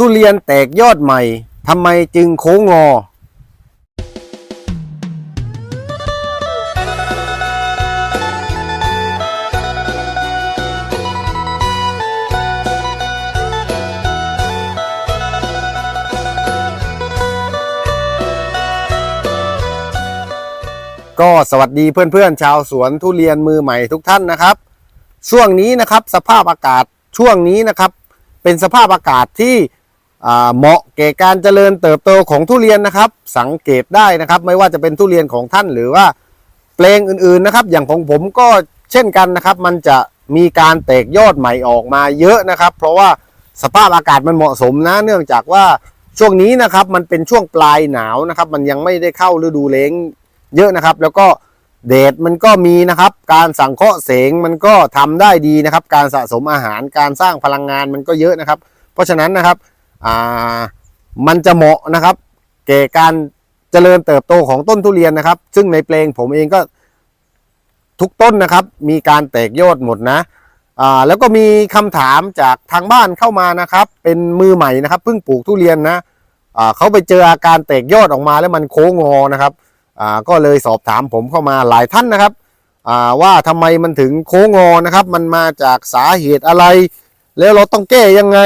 ทุเรียนแตกยอดใหม่ทำไมจึงโค้งงอ ก็สวัสดีเพื่อนๆ ชาวสวนทุเรียนมือใหม่ทุกท่านนะครับ ช่วงนี้นะครับสภาพอากาศช่วงนี้นะครับ เป็นสภาพอากาศที่ เหมาะแก่การเจริญเติบโตของทุเรียนนะครับ สังเกตได้นะครับ ไม่ว่าจะเป็นทุเรียนของท่านหรือว่าแปลงอื่นๆนะครับ อย่างของผมก็เช่นกันนะครับ มันจะมีการแตกยอดใหม่ออกมาเยอะนะครับ เพราะว่าสภาพอากาศมันเหมาะสมนะ เนื่องจากว่าช่วงนี้นะครับมันเป็นช่วงปลายหนาวนะครับ มันยังไม่ได้เข้าฤดูแล้งเยอะนะครับ แล้วก็แดดมันก็มีนะครับ การสังเคราะห์แสงมันก็ทำได้ดีนะครับ การสะสมอาหารการสร้างพลังงานมันก็เยอะนะครับ เพราะฉะนั้นนะครับ อ่ามันจะเหมาะนะครับแก่การเจริญเติบโตของต้นทุเรียนนะครับ ซึ่งในเพลงผมเองก็ทุกต้นนะครับ มีการแตกยอดหมดนะอ่าแล้วก็มีคำถามจากทางบ้านเข้ามานะครับ เป็นมือใหม่นะครับเพิ่งปลูกทุเรียนนะอ่าเขาไปเจออาการแตกยอดออกมาแล้วมันโค้งงอนะครับอ่าก็เลยสอบถามผมเข้ามาหลายท่านนะครับอ่าว่าทำไมมันถึงโค้งงอนะครับ มันมาจากสาเหตุอะไร แล้วเราต้องแก้ยังไง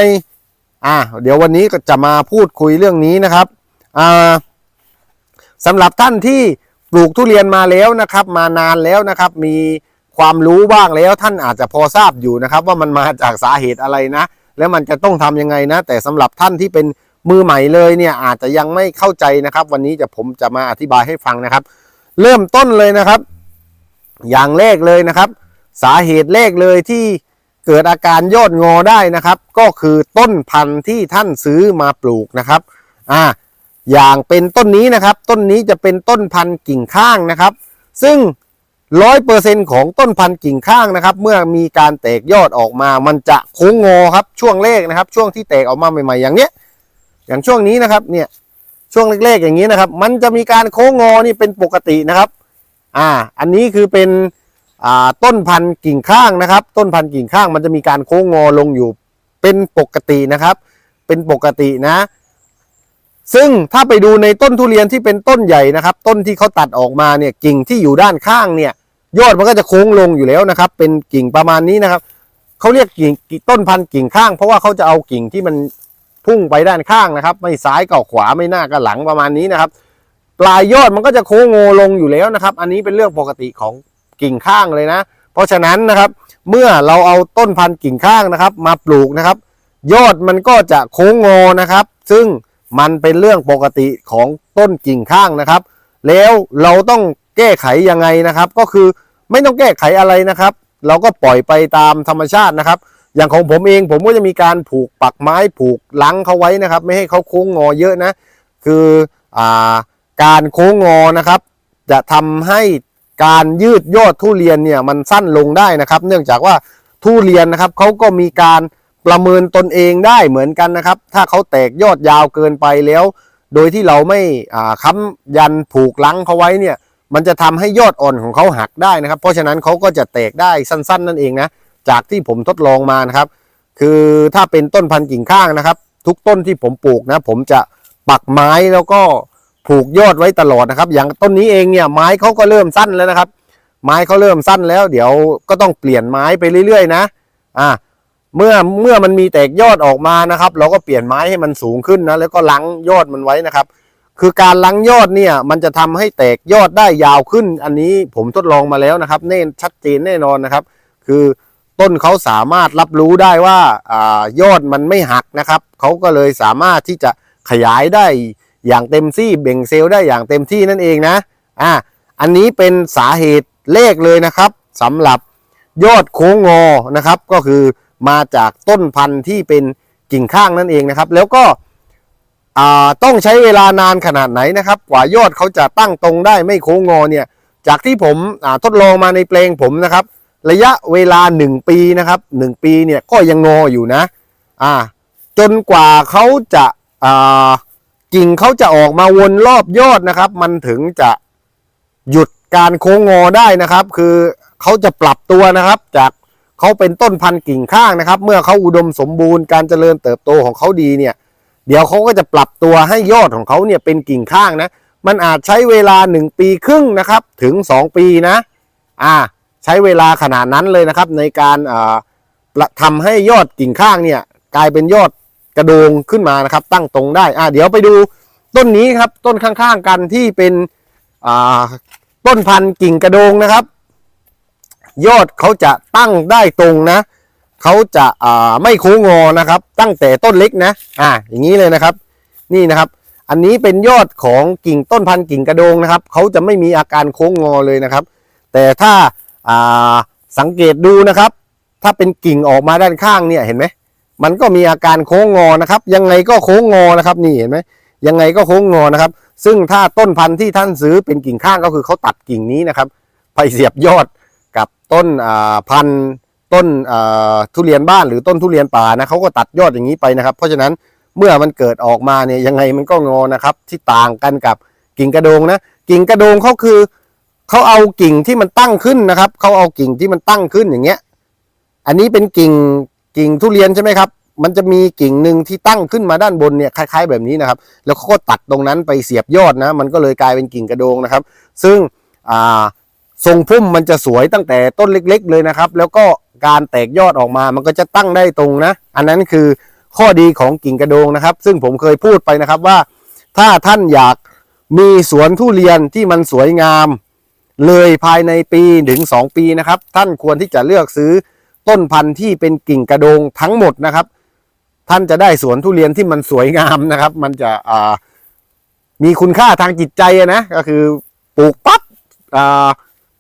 อ่าเดี๋ยววันนี้ก็จะมาพูดคุยเรื่องนี้นะครับอ่าสำหรับท่านที่ปลูกทุเรียนมาแล้วนะครับ มานานแล้วนะครับ มีความรู้บ้างแล้วท่านอาจจะพอทราบอยู่นะครับ ว่ามันมาจากสาเหตุอะไรนะ แล้วมันจะต้องทำยังไงนะ แต่สำหรับท่านที่เป็นมือใหม่เลยเนี่ยอาจจะยังไม่เข้าใจนะครับ วันนี้จะผมจะมาอธิบายให้ฟังนะครับ เริ่มต้นเลยนะครับ อย่างแรกเลยนะครับ สาเหตุแรกเลยที่ เกิดอาการยอดงอได้นะครับ ก็คือต้นพันธุ์ที่ท่านซื้อมาปลูกนะครับอ่าอย่างเป็นต้นนี้นะครับ ต้นนี้จะเป็นต้นพันธุ์กิ่งข้างนะครับ ซึ่งร้อยเปอร์เซ็นของต้นพันธุ์กิ่งข้างนะครับ เมื่อมีการแตกยอดออกมา มันจะโค้งงอครับช่วงแรกนะครับ ช่วงที่แตกออกมาใหม่ๆอย่างเนี้ย อย่างช่วงนี้นะครับเนี่ยช่วงเล็กๆอย่างนี้นะครับ มันจะมีการโค้งงอนี่เป็นปกตินะครับ อ่า อันนี้คือเป็น ต้นพันธุ์กิ่งข้างนะครับ ต้นพันธุ์กิ่งข้างมันจะมีการโค้งงอลงอยู่เป็นปกตินะครับ เป็นปกตินะ ซึ่งถ้าไปดูในต้นทุเรียนที่เป็นต้นใหญ่นะครับ ต้นที่เขาตัดออกมาเนี่ยกิ่งที่อยู่ด้านข้างเนี่ย ยอดมันก็จะโค้งลงอยู่แล้วนะครับ เป็นกิ่งประมาณนี้นะครับเขาเรียกกิ่งต้นพันธุ์กิ่งข้าง เพราะว่าเขาจะเอากิ่งที่มันพุ่งไปด้านข้างนะครับ ไม่ซ้ายก็ขวาไม่หน้าก็หลังประมาณนี้นะครับ ปลายยอดมันก็จะโค้งโงลงอยู่แล้วนะครับ อันนี้เป็นเรื่องปกติของ กิ่งข้างเลยนะ เพราะฉะนั้นนะครับเมื่อเราเอาต้นพันธุ์กิ่งข้างนะครับ มาปลูกนะครับ ยอดมันก็จะโค้งโงนะครับ ซึ่งมันเป็นเรื่องปกติของต้นกิ่งข้างนะครับ แล้วเราต้องแก้ไขยังไงนะครับ ก็คือไม่ต้องแก้ไขอะไรนะครับ เราก็ปล่อยไปตามธรรมชาตินะครับ อย่างของผมเองผมก็จะมีการผูกปักไม้ผูกลังเขาไว้นะครับ ไม่ให้เขาโค้งงอเยอะนะ คืออการโค้งงอนะครับ จะทำให้ การยืดยอดทุเรียนเนี่ยมันสั้นลงได้นะครับ เนื่องจากว่าทุเรียนนะครับเขาก็มีการประเมินตนเองได้เหมือนกันนะครับ ถ้าเขาแตกยอดยาวเกินไปแล้ว โดยที่เราไม่ค้ำยันผูกลังเขาไว้เนี่ยมันจะทำให้ยอดอ่อนของเขาหักได้นะครับ เพราะฉะนั้นเขาก็จะแตกได้สั้น ๆ นั่นเองนะจากที่ผมทดลองมานะครับ คือถ้าเป็นต้นพันธุ์กิ่งข้างนะครับ ทุกต้นที่ผมปลูกนะ ผมจะปักไม้แล้วก็ ผูกยอดไว้ตลอดนะครับ อย่างต้นนี้เองเนี่ยไม้เขาก็เริ่มสั้นแล้วนะครับ ไม้เขาเริ่มสั้นแล้ว เดี๋ยวก็ต้องเปลี่ยนไม้ไปเรื่อย ๆ นะอ่าเมื่อเมื่อมันมีแตกยอดออกมานะครับ เราก็เปลี่ยนไม้ให้มันสูงขึ้นนะแล้วก็ลังยอดมันไว้นะครับ คือการลังยอดเนี่ยมันจะทำให้แตกยอดได้ยาวขึ้น อันนี้ผมทดลองมาแล้วนะครับแน่ชัดเจนแน่นอนนะครับ คือต้นเขาสามารถรับรู้ได้ว่าอายอดมันไม่หักนะครับเขาก็เลยสามารถที่จะขยายได้ อย่างเต็มที่เบ่งเซลล์ได้อย่างเต็มที่นั่นเองนะอ่าอันนี้เป็นสาเหตุเลขเลยนะครับสำหรับยอดโค้งงอนะครับ ก็คือมาจากต้นพันธุ์ที่เป็นกิ่งข้างนั่นเองนะครับ แล้วก็อ่าต้องใช้เวลานานขนาดไหนนะครับ กว่ายอดเขาจะตั้งตรงได้ไม่โค้งงอเนี่ยจากที่ผมทดลองมาในเพลงผมนะครับ ระยะเวลา 1 ปีนะครับ1ปีเนี่ยก็ยังงออยู่นะอ่าจนกว่าเขาจะอ่า กิ่งเขาจะออกมาวนรอบยอดนะครับ มันถึงจะหยุดการโค้งงอได้นะครับ คือเขาจะปรับตัวนะครับ จากเขาเป็นต้นพันธุ์กิ่งข้างนะครับ เมื่อเขาอุดมสมบูรณ์การเจริญเติบโตของเขาดีเนี่ย เดี๋ยวเขาก็จะปรับตัวให้ยอดของเขาเนี่ยเป็นกิ่งข้างนะ มันอาจใช้เวลา 1 ปีครึ่งนะครับ ถึง 2 ปีนะ อ่า ใช้เวลาขนาดนั้นเลยนะครับ ในการอ่าทำให้ยอดกิ่งข้างเนี่ยกลายเป็นยอด ระโดงขึ้นมานะครับ ตั้งตรงได้อ่าเดี๋ยวไปดูต้นนี้ครับต้นข้างๆกันที่เป็นอ่าต้นพันธุ์กิ่งกระโดงนะครับ ยอดเขาจะตั้งได้ตรงนะเขาจะอ่าไม่โค้งงอนะครับ ตั้งแต่ต้นเล็กนะอ่าอย่างนี้เลยนะครับ นี่นะครับ อันนี้เป็นยอดของกิ่งต้นพันธุ์กิ่งกระโดงนะครับเขาจะไม่มีอาการโค้งงอเลยนะครับ แต่ถ้าอ่าสังเกตดูนะครับ ถ้าเป็นกิ่งออกมาด้านข้างเนี่ยเห็นไหม มันก็มีอาการโค้งงอนะครับ ยังไงก็โค้งงอนะครับ นี่เห็นไหมยังไงก็โค้งงอนะครับ ซึ่งถ้าต้นพันธุ์ที่ท่านซื้อเป็นกิ่งข้างก็คือเขาตัดกิ่งนี้นะครับ ไปเสียบยอดกับต้นพันธุ์ต้นทุเรียนบ้านหรือต้นทุเรียนป่านะเขาก็ตัดยอดอย่างนี้ไปนะครับ เพราะฉะนั้นเมื่อมันเกิดออกมาเนี่ยยังไงมันก็งอนะครับ ที่ต่างกันกับกิ่งกระโดงนะ กิ่งกระโดงเขาคือเขาเอากิ่งที่มันตั้งขึ้นนะครับเขาเอากิ่งที่มันตั้งขึ้นอย่างเงี้ย อันนี้เป็นกิ่ง กิ่งทุเรียนใช่ไหมครับ มันจะมีกิ่งหนึ่งที่ตั้งขึ้นมาด้านบนเนี่ยคล้าย ๆ แบบนี้นะครับ แล้วเขาก็ตัดตรงนั้นไปเสียบยอดนะ มันก็เลยกลายเป็นกิ่งกระโดงนะครับ ซึ่งทรงพุ่มมันจะสวยตั้งแต่ต้นเล็ก ๆ เลยนะครับ แล้วก็การแตกยอดออกมา มันก็จะตั้งได้ตรงนะ อันนั้นคือข้อดีของกิ่งกระโดงนะครับ ซึ่งผมเคยพูดไปนะครับว่า ถ้าท่านอยากมีสวนทุเรียนที่มันสวยงามเลยภายในปีถึง 2 ปีนะครับ ท่านควรที่จะเลือกซื้อ ต้นพันธุ์ที่เป็นกิ่งกระโดงทั้งหมดนะครับ ท่านจะได้สวนทุเรียนที่มันสวยงามนะครับ มันจะอ่ามีคุณค่าทางจิตใจนะก็คือปลูกปั๊บอ่า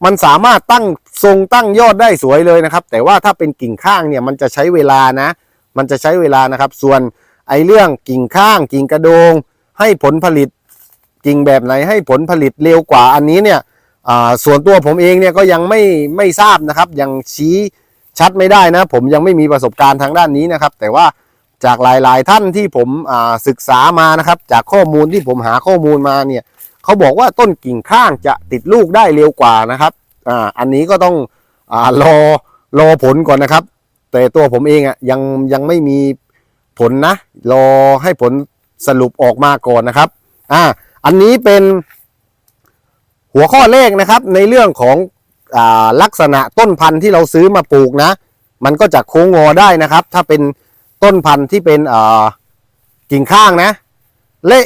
มันสามารถตั้งทรงตั้งยอดได้สวยเลยนะครับ แต่ว่าถ้าเป็นกิ่งข้างเนี่ยมันจะใช้เวลานะ มันจะใช้เวลานะครับ ส่วนไอเรื่องกิ่งข้าง กิ่งกระโดง ให้ผลผลิตกิ่งแบบไหนให้ผลผลิตเร็วกว่าอันนี้เนี่ยส่วนตัวผมเองเนี่ยก็ยังไม่ไม่ทราบนะครับ ยังชี้ ชัดไม่ได้นะ ผมยังไม่มีประสบการณ์ทางด้านนี้นะครับ แต่ว่าจากหลายๆท่านที่ผมศึกษามานะครับ จากข้อมูลที่ผมหาข้อมูลมาเนี่ยเขาบอกว่าต้นกิ่งข้างจะติดลูกได้เร็วกว่านะครับออันนี้ก็ต้องอรอรอผลก่อนนะครับ แต่ตัวผมเองอะยังยังไม่มีผลนะรอให้ผลสรุปออกมาก่อนนะครับอ่าอันนี้เป็นหัวข้อแรกนะครับในเรื่องของ ลักษณะต้นพันธุ์ที่เราซื้อมาปลูกนะ มันก็จะโค้งงอได้นะครับ ถ้าเป็นต้นพันธุ์ที่เป็นกิ่งข้างนะ และ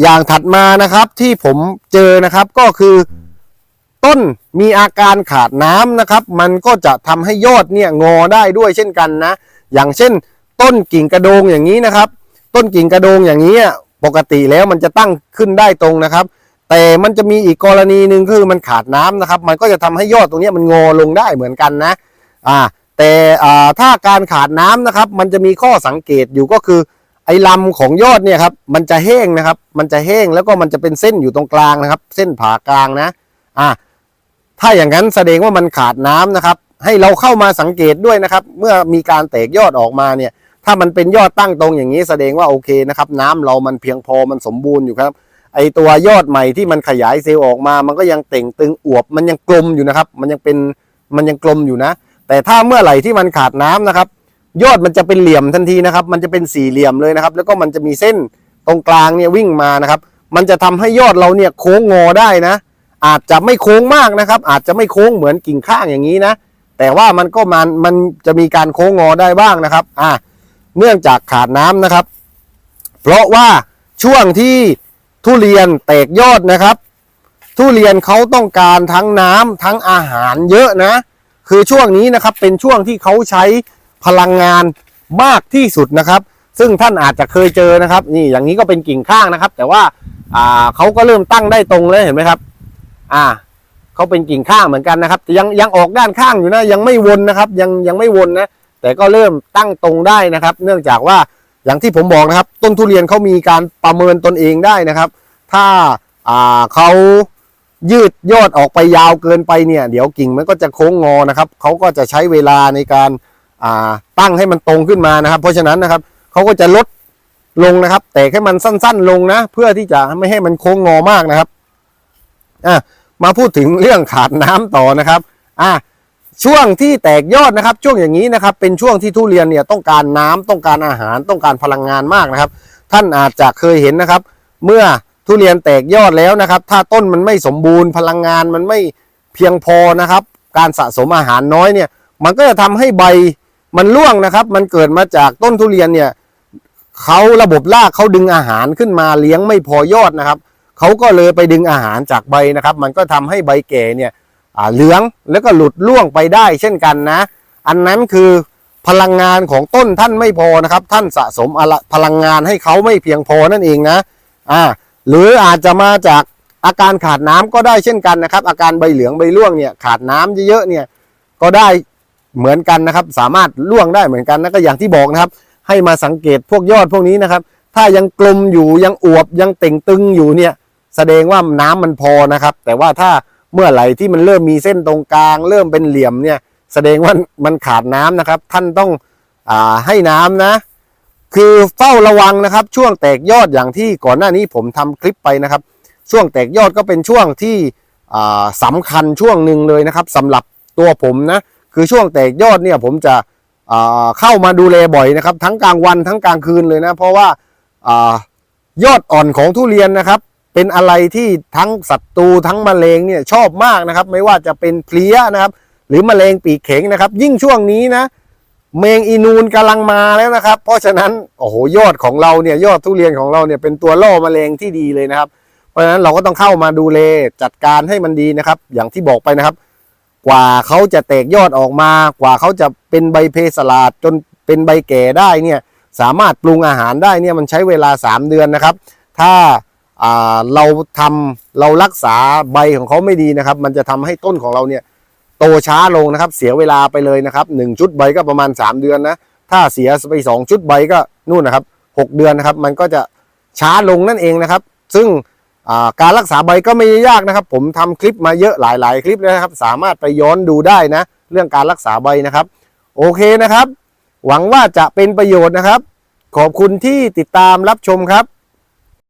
อย่างถัดมานะครับที่ผมเจอนะครับก็คือ ต้นมีอาการขาดน้ำนะครับ มันก็จะทำให้ยอดเนี่ยงอได้ด้วยเช่นกันนะ อย่างเช่น ต้นกิ่งกระโดงอย่างนี้นะครับ ต้นกิ่งกระโดงอย่างนี้ปกติแล้วมันจะตั้งขึ้นได้ตรงนะครับ แต่มันจะมีอีกกรณีหนึ่งคือมันขาดน้ำนะครับ มันก็จะทำให้ยอดตรงนี้มันงอลงได้เหมือนกันนะอ่าแต่อ่าถ้าการขาดน้ำนะครับ มันจะมีข้อสังเกตอยู่ก็คือ ไอ้ลำของยอดเนี่ยครับมันจะแห้งนะครับ มันจะแห้งแล้วก็มันจะเป็นเส้นอยู่ตรงกลางนะครับ เส้นผ่ากลางนะอ่าถ้าอย่างนั้นแสดงว่ามันขาดน้ำนะครับ ให้เราเข้ามาสังเกตด้วยนะครับ เมื่อมีการแตกยอดออกมาเนี่ย ถ้ามันเป็นยอดตั้งตรงอย่างนี้แสดงว่าโอเคนะครับ น้ำเรามันเพียงพอมันสมบูรณ์อยู่ครับ ไอตัวยอดใหม่ที่มันขยายเซลล์ออกมา มันก็ยังเต่งตึงอวบ มันยังกลมอยู่นะครับ มันยังเป็นมันยังกลมอยู่นะ แต่ถ้าเมื่อไหร่ที่มันขาดน้ำนะครับ ยอดมันจะเป็นเหลี่ยมทันทีนะครับ มันจะเป็นสี่เหลี่ยมเลยนะครับ แล้วก็มันจะมีเส้นตรงกลางเนี่ยวิ่งมานะครับ มันจะทำให้ยอดเราเนี่ยโค้งงอได้นะ อาจจะไม่โค้งมากนะครับ อาจจะไม่โค้งเหมือนกิ่งข้างอย่างนี้นะ แต่ว่ามันก็มันมันจะมีการโค้งงอได้บ้างนะครับ อ่าเนื่องจากขาดน้ำนะครับ เพราะว่าช่วงที่ ทุเรียนแตกยอดนะครับ ทุเรียนเขาต้องการทั้งน้ำทั้งอาหารเยอะนะ คือช่วงนี้นะครับเป็นช่วงที่เขาใช้พลังงานมากที่สุดนะครับ ซึ่งท่านอาจจะเคยเจอนะครับ นี่อย่างนี้ก็เป็นกิ่งข้างนะครับ แต่ว่าอ่าเขาก็เริ่มตั้งได้ตรงเลยเห็นไหมครับ อ่าเขาเป็นกิ่งข้างเหมือนกันนะครับยังยังออกด้านข้างอยู่นะ ยังไม่วนนะครับ ยังยังไม่วนนะแต่ก็เริ่มตั้งตรงได้นะครับ เนื่องจากว่า อย่างที่ผมบอกนะครับ ต้นทุเรียนเขามีการประเมินตนเองได้นะครับ ถ้าอ่าเขายืดยอดออกไปยาวเกินไปเนี่ย เดี๋ยวกิ่งมันก็จะโค้งงอนะครับเขาก็จะใช้เวลาในการอ่าตั้งให้มันตรงขึ้นมานะครับ เพราะฉะนั้นนะครับเขาก็จะลดลงนะครับ แต่ให้มันสั้น ๆ ลงนะ เพื่อที่จะไม่ให้มันโค้งงอมากนะครับอะมาพูดถึงเรื่องขาดน้ำต่อนะครับอะ ช่วงที่แตกยอดนะครับ ช่วงอย่างนี้นะครับ เป็นช่วงที่ทุเรียนเนี่ยต้องการน้ำต้องการอาหารต้องการพลังงานมากนะครับ ท่านอาจจะเคยเห็นนะครับ เมื่อทุเรียนแตกยอดแล้วนะครับ ถ้าต้นมันไม่สมบูรณ์พลังงานมันไม่เพียงพอนะครับ การสะสมอาหารน้อยเนี่ย มันก็จะทำให้ใบมันร่วงนะครับ มันเกิดมาจากต้นทุเรียนเนี่ยเขาระบบรากเขาดึงอาหารขึ้นมาเลี้ยงไม่พอยอดนะครับเขาก็เลยไปดึงอาหารจากใบนะครับ มันก็ทำให้ใบแก่เนี่ย เหลืองแล้วก็หลุดร่วงไปได้เช่นกันนะ อันนั้นคือพลังงานของต้นท่านไม่พอนะครับ ท่านสะสมพลังงานให้เขาไม่เพียงพอนั่นเองนะอ่าหรืออาจจะมาจากอาการขาดน้ำก็ได้เช่นกันนะครับ อาการใบเหลืองใบร่วงเนี่ยขาดน้ำเยอะๆเนี่ยก็ได้เหมือนกันนะครับ สามารถร่วงได้เหมือนกันนะก็อย่างที่บอกนะครับ ให้มาสังเกตพวกยอดพวกนี้นะครับ ถ้ายังกลมอยู่ยังอวบยังเต่งตึงอยู่เนี่ยแสดงว่าน้ำมันพอนะครับ แต่ว่าถ้า เมื่อไหร่ที่มันเริ่มมีเส้นตรงกลาง เริ่มเป็นเหลี่ยมเนี่ย แสดงว่ามันขาดน้ำนะครับ ท่านต้องอให้น้ำนะ คือเฝ้าระวังนะครับ ช่วงแตกยอดอย่างที่ก่อนหน้านี้ผมทำคลิปไปนะครับ ช่วงแตกยอดก็เป็นช่วงที่อ่าสำคัญช่วงหนึ่งเลยนะครับสำหรับตัวผมนะคือช่วงแตกยอดเนี่ยผมจะเข้ามาดูแลบ่อยนะครับ ทั้งกลางวันทั้งกลางคืนเลยนะ เพราะว่าอายอดอ่อนของทุเรียนนะครับ เป็นอะไรที่ทั้งศัตรูทั้งแมลงเนี่ยชอบมากนะครับ ไม่ว่าจะเป็นเพลี้ยนะครับ หรือแมลงปีกเข็งนะครับ ยิ่งช่วงนี้นะเมงอีนูนกำลังมาแล้วนะครับ เพราะฉะนั้นโอ้โหยอดของเราเนี่ยยอดทุเรียนของเราเนี่ยเป็นตัวล่อแมลงที่ดีเลยนะครับ เพราะฉะนั้นเราก็ต้องเข้ามาดูแลจัดการให้มันดีนะครับ อย่างที่บอกไปนะครับ กว่าเขาจะแตกยอดออกมา กว่าเขาจะเป็นใบเพสลาดจนเป็นใบแก่ได้เนี่ยสามารถปรุงอาหารได้เนี่ยมันใช้เวลา 3 เดือนนะครับ ถ้า เราทำเรารักษาใบของเขาไม่ดีนะครับ มันจะทำให้ต้นของเราเนี่ยโตช้าลงนะครับ เสียเวลาไปเลยนะครับหนึ่งชุดใบก็ประมาณ 3 เดือนนะ ถ้าเสียไป 2 ชุดใบก็นู่นนะครับ 6 เดือนนะครับ มันก็จะช้าลงนั่นเองนะครับ ซึ่งการรักษาใบก็ไม่ยากนะครับ ผมทำคลิปมาเยอะหลาย ๆ คลิปแล้วนะครับ สามารถไปย้อนดูได้นะ เรื่องการรักษาใบนะครับ โอเคนะครับ หวังว่าจะเป็นประโยชน์นะครับ ขอบคุณที่ติดตามรับชมครับ